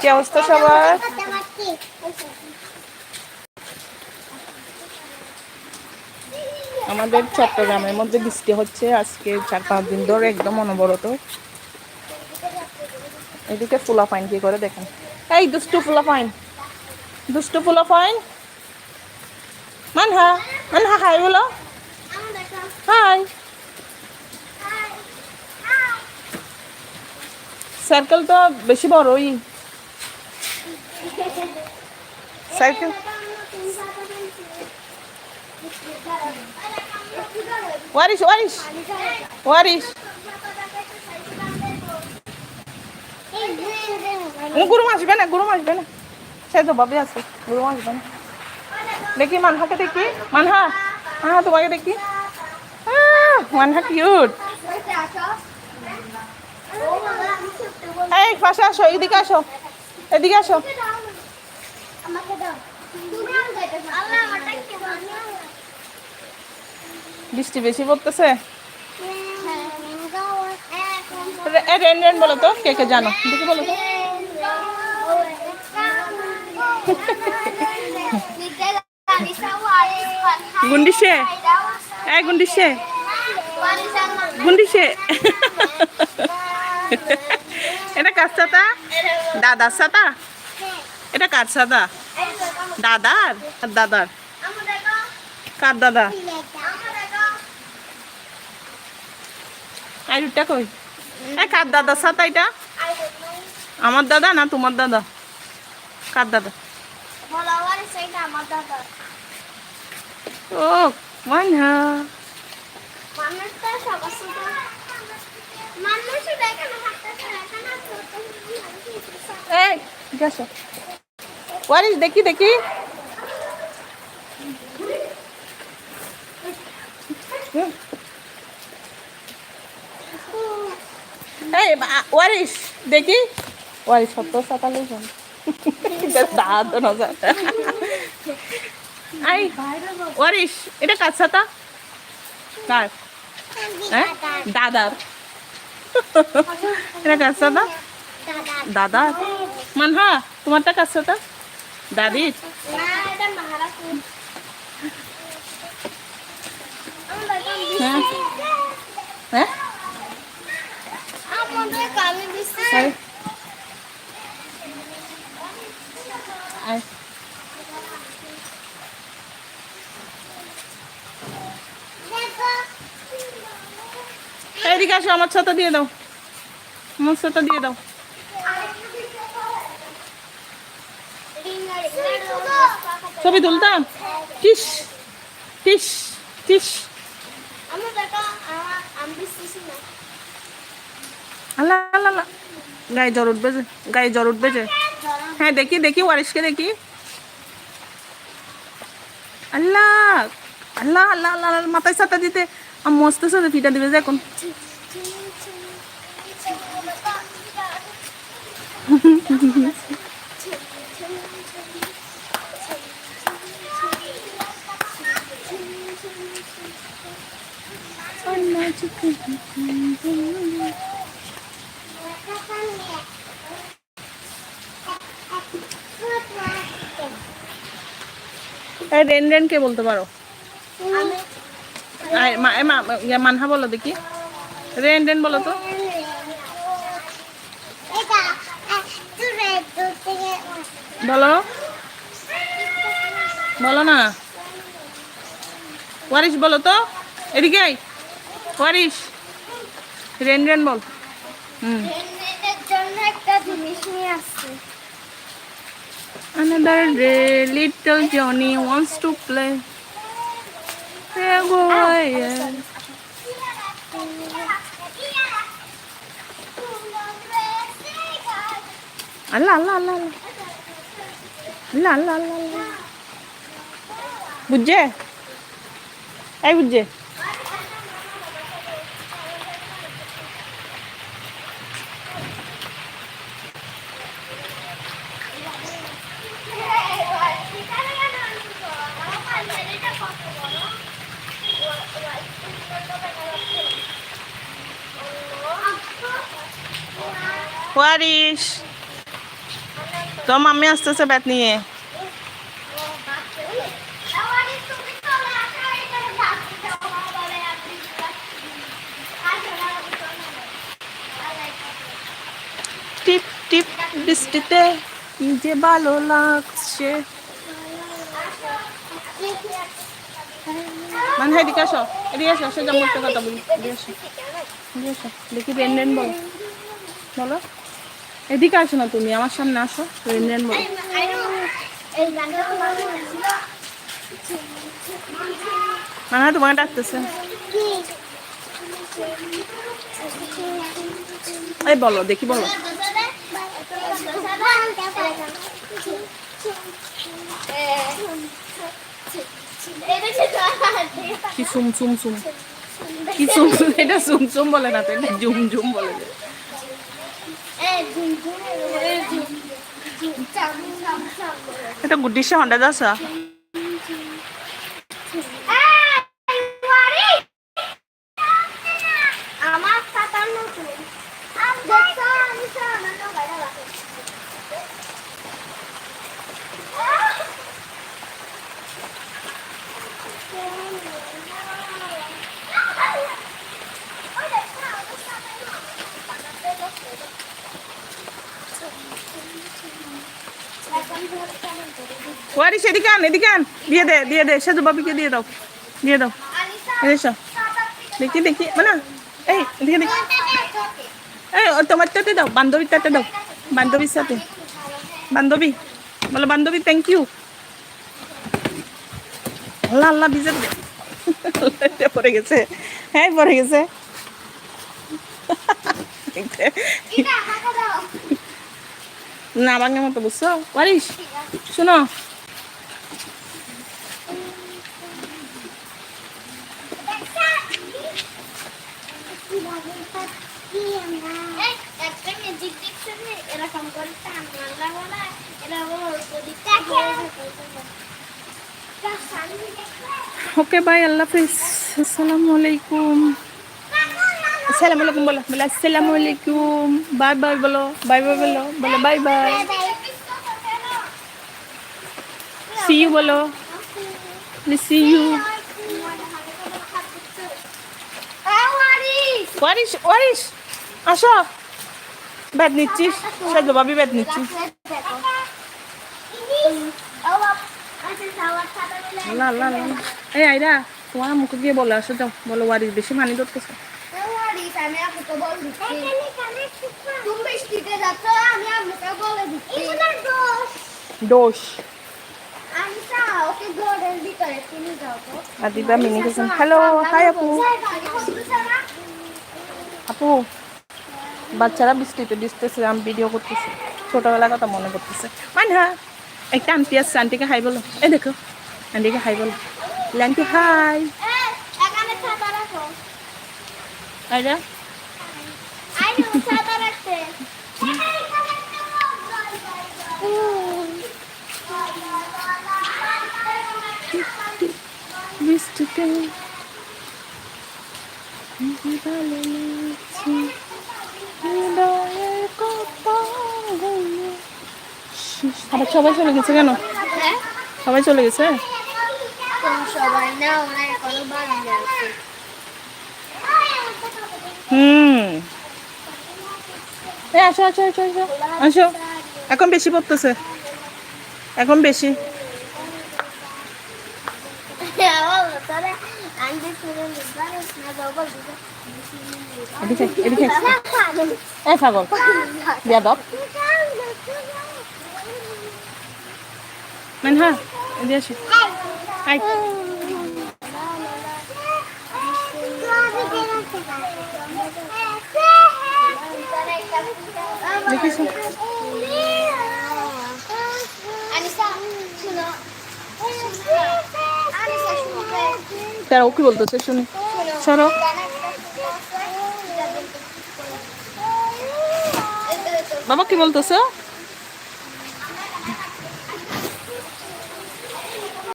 কি অবস্থা সবার? আমাদের চট্টগ্রামের মধ্যে বৃষ্টি হচ্ছে আজকে চার পাঁচ দিন ধরে একদম অনবরত। এদিকে ফুলা ফাইন কি করে দেখেন? এই দুষ্টু ফুলা ফাইন দুষ্টু ফুলা ফাইন মানহা মানহা হাই বলো। আমার দেখো। High high. সার্কেল তো বেশি বড়ই। সাইকেল ওয়ারিস ওয়ারিস ওয়ারিস ও গুরুম আসবে না গুরুম আসবে না। সে তো ভাবে আছে গুরুম আসবে না। দেখি মানহাকে দেখি। মানহা মানহা তোমাকে দেখি। মানহা কিউট এই, পাশে আসো, এদিকে আসো এদিকে আসো। বৃষ্টি বেশি পড়তেছে? বলো তো, কে কে জানো? দেখি বলো তো। গুন্ডিসে এ গুন্ডিসে গুন্ডিসে এটা কার সাতা দাদার সাতা এটা কার সাতা দাদার? দাদার? কার দাদা? আর কই? এ কার দাদার সাতা এটা? আমার দাদা না তোমার দাদা? কার দাদা? ও মানহা এই ঠিক আছে ওয়ারিস দেখি দেখি। এই ওয়ারিস দেখি। ওয়ারিস সত্য সকালে যান দাঁত নজর আই ওয়ারিস এটা কার সাথে কার? হ্যাঁ? দাদার। এটা কার সাথে দাদা। মানহা তোমারটা কার সাথে দাদির হ্যাঁ? হ্যাঁ? আসো, আমার ছাতা দিয়ে দাও। আমার ছাতা দিয়ে দাও। ছবি তুলতাম টিস টিস টিস। আল্লাহ আল্লাহ। গায়ে জ্বর উঠবে যে, গায়ে জ্বর উঠবে যে। হ্যাঁ দেখি দেখি ওয়ারিসকে দেখি। আল্লাহ আল্লাহ আল্লাহ আল্লাহ মাথায় ছাতা দিতে। আমার মস্ত সাথে ফিটা দিবে যে এখন। রেন রেন কে বলতে পারো। মানহা বলো দেখি। রেন রেন বলো তো। বলো। বলো না। ওয়ারিস বলো তো। এদিকে আয়। ওয়ারিস রেন রেন বল। হুম। Another day, little Johnny wants to play. Yeah, boy, yeah. আল্লাহ আল্লাহ আল্লাহ আল্লাহ আল্লাহ আল্লাহ আল্লাহ বুঝছে এই বুঝছে What is? তো মাম্মি আসতেছে ব্যাট নিয়ে টিপ টিপ, বৃষ্টিতে যে ভালো লাগছে। মানে হ্যাঁ এদিকে আসো এদিকে আসো সে কথা বলি। এদিকে আসো এদিকে আসো, দেখি রেন রেন বলো। বলো। এদিকে আসো না তুমি, আমার সামনে আসো রেন বলো। মানে তোমাকে ডাকতেছে। এই বলো, দেখি বলো। কি সুম সুম সুম কি সুম এটা সুম সুম বলে না তো, এটা জুম জুম বলে। এটা গুড্ডির সে হন্ডা দাসা ওয়ারিস আন, এদিকে আন। দিয়ে দে দিয়ে দে। সেজু বাবিকে দিয়ে দাও দিয়ে দাও। এসো। দেখি দেখি। মানে এই দেখি। এই তোমার তাতে দাও, বান্ধবীর তাতে দাও। বান্ধবীর সাথে। বান্ধবী। বলো, বান্ধবী থ্যাংক ইউ আল্লাহ আল্লাহ পড়ে গেছে। হ্যাঁ পড়ে গেছে। না, ভাঙের মতো বুঝছ? পারিস শোনো। এরকম করে টান মারলা বলা এরা ওর প্রদীপটা ওকে বাই আল্লাহ হাফিজ আসসালামু আলাইকুম আসসালামু আলাইকুম বলো বলো আসসালামু আলাইকুম বাই বাই বলো বাই বাই বলো বলো বাই বাই সি ইউ বলো সি ইউ ওয়ারিস ওয়ারিস আসো ব্যাট নিচ্ছিস বাবি ব্যাট নিচ্ছিস আল্লাহ আল্লাহ এই আইরা তোমার মুখে গিয়ে বলো আসো যাও। বলো ওয়ারিস বেশি মানি ধরতেছে। দোষ। আদিবা মিনি হ্যালো হাই আপু। আপু বাচ্চারা বৃষ্টিতে বৃষ্টিতে আমি ভিডিও করতেছি। ছোটবেলার কথা মনে করতেছে মানে হ্যাঁ একটা আন্টি আসছে আন্টিকে হাই বলো। এই দেখো আন্টিকে হাই বলো। আন্টি হাই বৃষ্টিতে কি ভালো লাগছে। আবার সবাই চলে গেছে কেন? সবাই চলে গেছে? সবাই না হুম। আসো আসো আসো আসো। আসো। এখন বেশি পড়তেছে। এখন বেশি এদিকে এদিকে এই পাগল বিয়াদব মানে হ্যাঁ এদিকে আসো। আই দেখিস আনিসা শুনো আনিসা শুনো তারা ও কি বলতেছে শুনি। সরো বাবা কি বলতেছো?